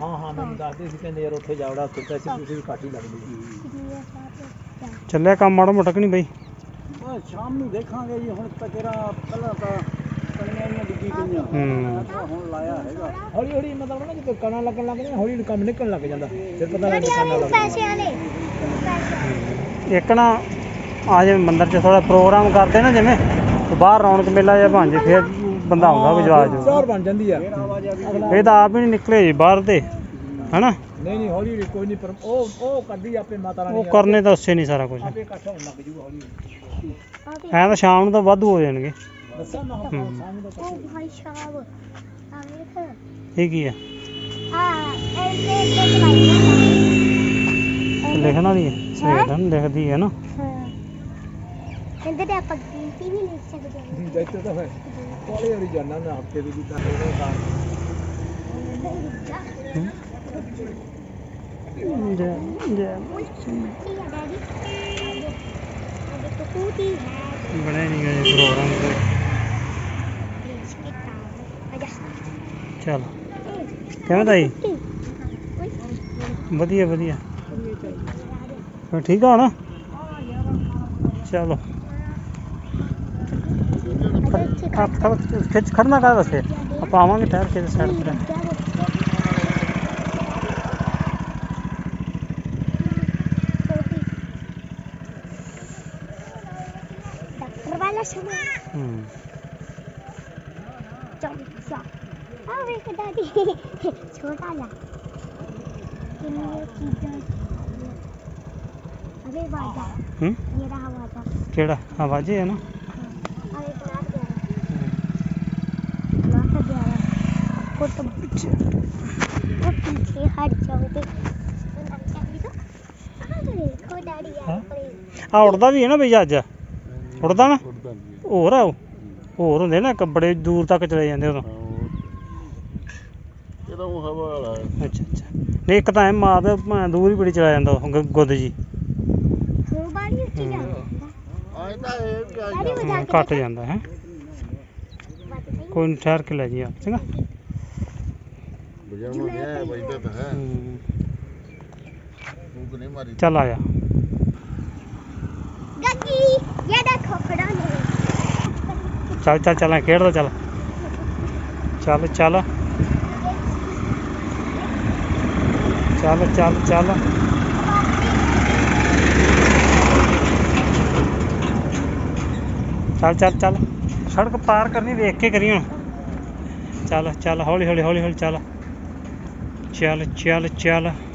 ਹਾਂ ਹਾਂ ਮੈਨੂੰ ਦੱਸਦੇ ਸੀ ਕਹਿੰਦੇ ਯਾਰ ਉੱਥੇ ਜਾਵੜਾ ਉੱਥੇ ਪੈਸੇ ਤੁਸੀਂ ਵੀ ਘੱਟ ਹੀ ਲੱਗਦੇ ਚੱਲਿਆ ਕੰਮ ਮਾੜਾ ਮੋਟਾ ਕਿ ਨਹੀਂ ਬਈ? ਸ਼ਾਮ ਨੂੰ ਦੇਖਾਂਗੇ ਜੀ ਹੁਣ ਤੱਕ ਇਹਦਾ ਪਹਿਲਾਂ ਤਾਂ ਕਣੀਆਂ ਹੀ ਡਿੱਗੀ ਗਈਆਂ ਹੂੰ। ਤਾਂ ਹੁਣ ਲਾਇਆ ਹੈਗਾ। ਹੌਲੀ ਹੌਲੀ ਮਤਲਬ ਨਾ ਜਦੋਂ ਕਣਾ ਲੱਗਣ ਲੱਗ ਜਾਂਦਾ ਹੌਲੀ ਹੌਲੀ ਕੰਮ ਨਿਕਲਣ ਲੱਗ ਜਾਂਦਾ। ਫਿਰ ਪਤਾ ਲੱਗ ਕਣਾ ਲੱਗ ਪੈਸੇ ਵਾਲੇ ਪੈਸੇ ਇੱਕ ਨਾ ਆ ਜਿਵੇਂ ਮੰਦਿਰ 'ਚ ਥੋੜਾ ਪ੍ਰੋਗਰਾਮ ਕਰਦੇ ਨਾ ਜਿਵੇਂ ਤੇ ਬਾਹਰ ਰੌਣਕ ਮੇਲਾ ਜਿਹਾ ਬਣ ਜੇ ਫਿਰ ਬੰਦਾ ਆਉਂਦਾ ਵਿਜਵਾਜ ਚਾਰ ਬਣ ਜਾਂਦੀ ਆ। ਇਹ ਤਾਂ ਆਪ ਹੀ ਨਹੀਂ ਨਿਕਲੇ ਜੀ ਬਾਹਰ ਤੇ ਹਨਾ? ਨਹੀਂ ਨਹੀਂ ਹੌਲੀ ਹੌਲੀ ਕੋਈ ਨਹੀਂ ਪਰ ਉਹ ਉਹ ਕਰਦੀ ਆਪੇ ਮਾਤਾ ਰਾਣੀ ਉਹ ਕਰਨੇ ਤਾਂ ਉਸੇ ਨਹੀਂ ਸਾਰਾ ਕੁਝ ਆਪੇ ਇਕੱਠ ਹੋਣ ਲੱਗ ਜੂਗਾ ਹੌਲੀ ਹੌਲੀ। ਐਂ ਤਾਂ ਸ਼ਾਮ ਨੂੰ ਤਾਂ ਵਾਧੂ ਹੋ ਜਾਣਗੇ। ਦੱਸਾਂ ਹੂੰ। ਹੁਣ ਸਾਹਮਣੇ ਦਾ ਉਹ ਭਾਈ ਸਾਹਿਬ ਆਵੇ ਤਾਂ ਇਹ ਕੀ ਆ? ਆ ਤੇ ਚਲਾਈ ਲਿਖਣਾ ਨਹੀਂ ਹੈ ਸਵੇਰ ਨੂੰ ਲਿਖਦੀ ਹੈ ਨਾ। ਹਾਂ। ਕਹਿੰਦੇ ਤੇ ਆਪਾਂ ਗਿਣਤੀ ਵੀ ਲਿਖ ਸਕਦੇ। ਹਾਂ ਦੇਖਤੇ ਤਾਂ ਹੈ। ਕੋਲੇ ਵਾਲੀ ਜਾਣਾ ਨਾ ਹਫ਼ਤੇ ਦੀ ਤਾਂ। ਉਹਨੇ ਬਣੇ ਨਹੀਂ ਗਏ ਪ੍ਰੋਗਰਾਮ ਤੇ। ਚਲ। ਕਿਵੇਂ ਤਾਈ? ਵਧੀਆ ਵਧੀਆ। ਠੀਕ ਆ ਨਾ ਚਲੋ। ਖਿੱਚ ਖੜਨਾ ਕਰ ਵਸੇ ਆਪਾਂ ਆਵਾਂਗੇ ਠਹਿਰ ਕੇ ਸਾਈਡ ਤੇ। ਡਾਕਟਰ ਵਾਲਾ ਸਮਾਂ ਹੂੰ। ਚੌਂਸਾ। ਆ ਵੇਖ ਦਾਦੀ ਛੋਟਾ ਲਾ। ਕਿੰਨੀਆਂ ਚੀਜ਼ਾਂ ਅਰੇ ਵਾਜਾ ਹੂੰ? ਇਹ ਰਹਾ ਵਾਜਾ ਕਿਹੜਾ? ਆਵਾਜ਼ੇ ਹੈ ਨਾ। ਅਰੇ फोटो ਵੀ ਹੈ ਨਾ ਬਈ ਅੱਜ? ਉੜਦਾ ਨਾ? ਹੋਰ ਆ ਹੋਰ ਹੁੰਦੇ ਨਾ ਕੱਪੜੇ ਦੂਰ ਤੱਕ ਚਲੇ ਜਾਂਦੇ ਉਦੋਂ। ਇਹਦਾ ਉਹ ਹਵਾ ਵਾਲਾ ਅੱਛਾ ਅੱਛਾ। ਨਹੀਂ ਤਾਂ ਐ ਦੂਰ ਹੀ ਬੜੀ ਚਲਾ ਜਾਂਦਾ ਉਹ ਗੁੱਦ ਜੀ। ਕੱਟ ਜਾਂਦਾ। ਹੈ। ਕੋਈ ਨੀ ਠਹਿਰ ਕੇ ਲੈ ਜੀ ਆ ਚੰਗਾ। बुझाना गया है वही तो है भूख नहीं मारी चल आया गगी ये देखो खड़ा नहीं चल चल चल खेड़ दो चल चल चल चल चल चल ਚੱਲ ਚੱਲ ਚੱਲ ਸੜਕ ਪਾਰ ਕਰਨੀ ਵੇਖ ਕੇ ਕਰੀ ਹੁਣ ਚੱਲ ਚੱਲ ਹੌਲੀ ਹੌਲੀ ਹੌਲੀ ਹੌਲੀ ਚੱਲ Chala, chala, chala.